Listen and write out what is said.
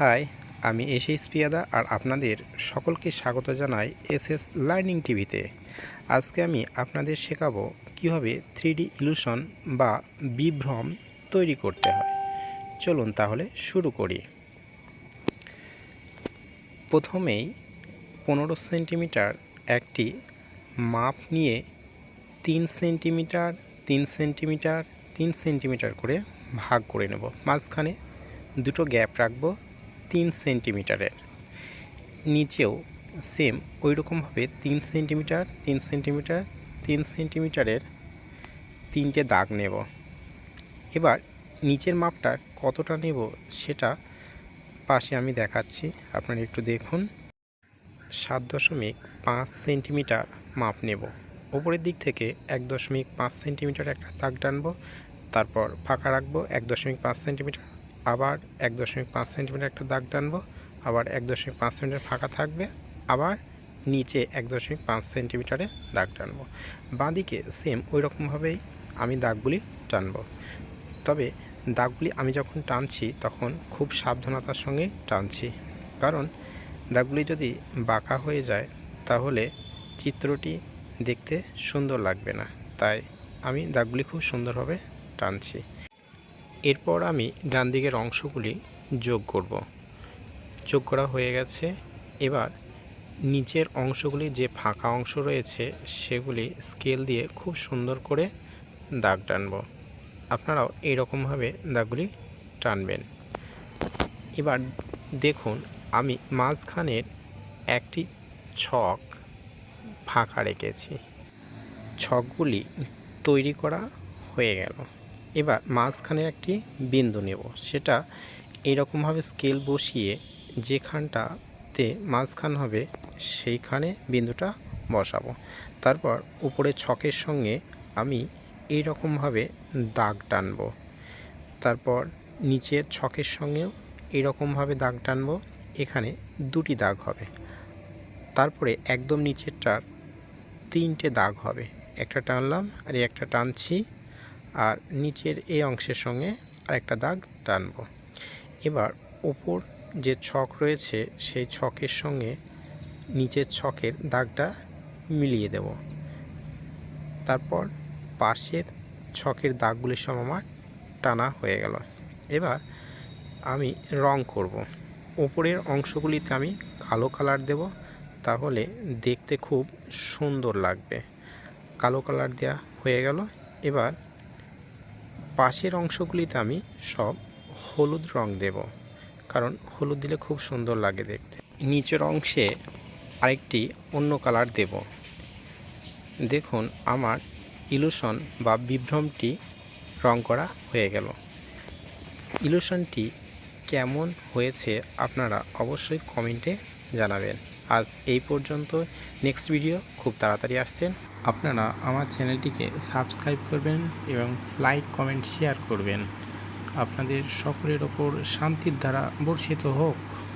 High, আমি SS পিয়াদা আর আপনাদের সকলকে স্বাগত জানাই এস এস লার্নিং টিভিতে। আজকে আমি আপনাদের শেখাবো কীভাবে থ্রিডি ইলুশন বা বিভ্রম তৈরি করতে হয়। চলুন তাহলে শুরু করি। প্রথমেই পনেরো সেন্টিমিটার একটি মাপ নিয়ে তিন সেন্টিমিটার তিন সেন্টিমিটার তিন সেন্টিমিটার করে ভাগ করে নেব। মাঝখানে দুটো গ্যাপ রাখব। তিন সেন্টিমিটারের। নিচেও সেম ওই রকমভাবে তিন সেন্টিমিটার তিন সেন্টিমিটার, তিন সেন্টিমিটারের তিনটে দাগ নেব। এবার নিচের মাপটা কতটা নেব সেটা পাশে আমি দেখাচ্ছি, আপনারা একটু দেখুন। সাত দশমিক পাঁচ সেন্টিমিটার মাপ নেব। ওপরের দিক থেকে এক দশমিক পাঁচ সেন্টিমিটার একটা দাগ টানবো, তারপর ফাঁকা রাখব, এক দশমিক পাঁচ সেন্টিমিটার আবার এক দশমিক পাঁচ সেন্টিমিটার একটা দাগ টানবো, আবার এক দশমিক পাঁচ সেন্টিমিটার ফাঁকা থাকবে, আবার নিচে এক দশমিক পাঁচ সেন্টিমিটারে দাগ টানবো। বাঁদিকে সেম ওই রকমভাবেই আমি দাগগুলি টানবো। তবে দাগগুলি আমি যখন টানছি তখন খুব সাবধানতার সঙ্গে টানছি। কারণ দাগগুলি যদি বাঁকা হয়ে যায় তাহলে চিত্রটি দেখতে সুন্দর লাগবে না। তাই আমি দাগগুলি খুব সুন্দরভাবে টানছি। এরপর আমি ডান দিকের অংশগুলি যোগ করব। যোগ করা হয়ে গেছে। এবার নিচের অংশগুলি যে ফাঁকা অংশ রয়েছে, সেগুলি স্কেল দিয়ে খুব সুন্দর করে দাগ টানব। আপনারাও এইরকমভাবে দাগগুলি টানবেন। এবার দেখুন, আমি মাঝখানের একটি ছক ফাঁকা রেখেছি। ছকগুলি তৈরি করা হয়ে গেল। এবার মাঝখানে একটি বিন্দু নেব। সেটা এইরকমভাবে স্কেল বসিয়ে যেখানটাতে মাঝখান হবে, সেইখানে বিন্দুটা বসাবো। তারপর উপরে ছকের সঙ্গে আমি এই রকমভাবে দাগ টানব। তারপর নিচের ছকের সঙ্গেও এরকমভাবে দাগ টানব, এখানে দুটি দাগ হবে। তারপরে একদম নিচেরটার তিনটে দাগ হবে। একটা টানলাম আর একটা টানছি। আর নিচের এই অংশের সঙ্গে আরেকটা দাগ টানব। এবার ওপর যে ছক রয়েছে, সেই ছকের সঙ্গে নিচের ছকের দাগটা মিলিয়ে দেব। তারপর পাশের ছকের দাগগুলির সব আমার টানা হয়ে গেল। এবার আমি রং করব। ওপরের অংশগুলিতে আমি কালো কালার দেব, তাহলে দেখতে খুব সুন্দর লাগবে। কালো কালার দেওয়া হয়ে গেল। এবার পাশের অংশগুলিতে আমি সব হলুদ রং দেব, কারণ হলুদ দিলে খুব সুন্দর লাগে দেখতে। নিচের অংশে আরেকটি অন্য কালার দেব। দেখুন, আমার ইলুশন বা বিভ্রমটি রং করা হয়ে গেল। ইলুশনটি কেমন হয়েছে আপনারা অবশ্যই কমেন্টে জানাবেন। আজ এই পর্যন্ত নেক্সট ভিডিও খুব তাড়াতাড়ি আসছেন আপনারা আমার চ্যানেলটিকে সাবস্ক্রাইব করবেন এবং লাইক, কমেন্ট, শেয়ার করবেন। আপনাদের সকলের ওপর শান্তির দ্বারা বর্ষিত হোক।